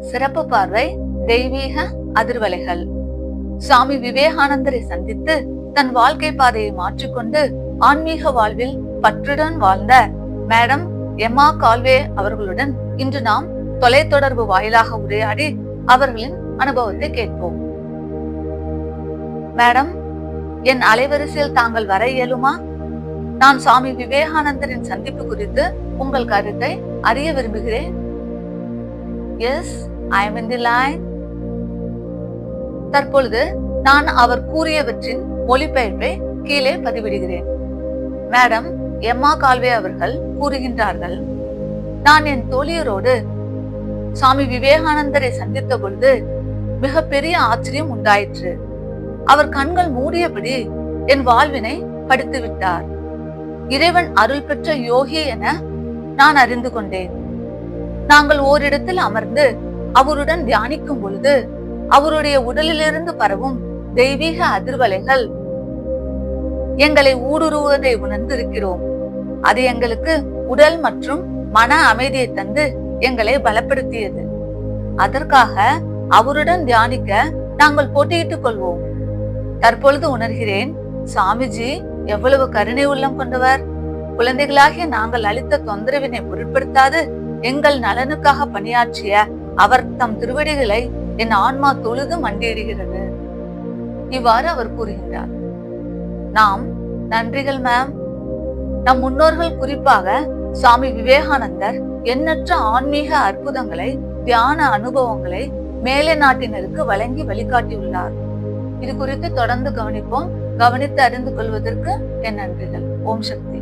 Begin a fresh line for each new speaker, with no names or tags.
சிறப்பு பார்வை தெய்வீக அதிர்வலைகள். சுவாமி விவேகானந்தரை சந்தித்து தன் வாழ்க்கை பாதையை மாற்றிக்கொண்டு ஆன்மீக வாழ்வில் பற்றுடன் வாழ்ந்த மேடம் எம்மா கால்வே அவர்களுடன் இன்று நாம் தொலைத்தொடர்பு வாயிலாக உரையாடி அவர்களின் அனுபவத்தை கேட்போம். மேடம் என் அலைவரிசையில் தாங்கள் வர இயலுமா? நான் சுவாமி விவேகானந்தரின் சந்திப்பு குறித்து உங்கள் கருத்தை அறிய விரும்புகிறேன். S I M in the line தற்பொழுது நான் அவர் கூறியவற்றின் மொழிபெயர்ப்பை கீழே பதிவிடுகிறேன். மேடம் எம்மா கால்வே அவர்கள் கூறுகின்றார்கள். நான் என் தோழியரோடு சுவாமி விவேகானந்தரை சந்தித்த பொழுது மிகப்பெரிய ஆச்சரியம் உண்டாயிற்று. அவர் கண்கள் மூடியபடி என் வாழ்வினை படித்து விட்டார் இறைவன் அருள் பெற்ற யோகி என நான் அறிந்து கொண்டேன். நாங்கள் ஓரிடத்தில் அமர்ந்து அவருடன் தியானிக்கும் பொழுது அவருடைய உடலிலிருந்து பரவும் தெய்வீக அதிர்வலைகள் எங்களை ஊடுருவதை உணர்ந்திருக்கிறோம். அது எங்களுக்கு உடல் மற்றும் மன அமைதியை தந்து எங்களை பலப்படுத்தியது. அதற்காக அவருடன் தியானிக்க நாங்கள் போட்டியிட்டுக் கொள்வோம். தற்பொழுது உணர்கிறேன் சாமிஜி எவ்வளவு கருணை உள்ளம் கொண்டவர். குழந்தைகளாகிய நாங்கள் அளித்த தொந்தரவினை பொருட்படுத்தாது. எங்கள் நலனுக்காக பணியாற்றிய அவர் தம் திருவடிகளை என் ஆன்மா தொழுது மண்டியிடுகிறது. இவ்வாறு அவர் கூறுகின்றார். நாம் நன்றிகள் மேம் நம் முன்னோர்கள் குறிப்பாக சுவாமி விவேகானந்தர் எண்ணற்ற ஆன்மீக அற்புதங்களை தியான அனுபவங்களை மேலை நாட்டினருக்கு வழங்கி வழிகாட்டியுள்ளார். இது குறித்து தொடர்ந்து கவனிப்போம். கவனித்து அறிந்து கொள்வதற்கு என் நன்றிகள். ஓம் சக்தி.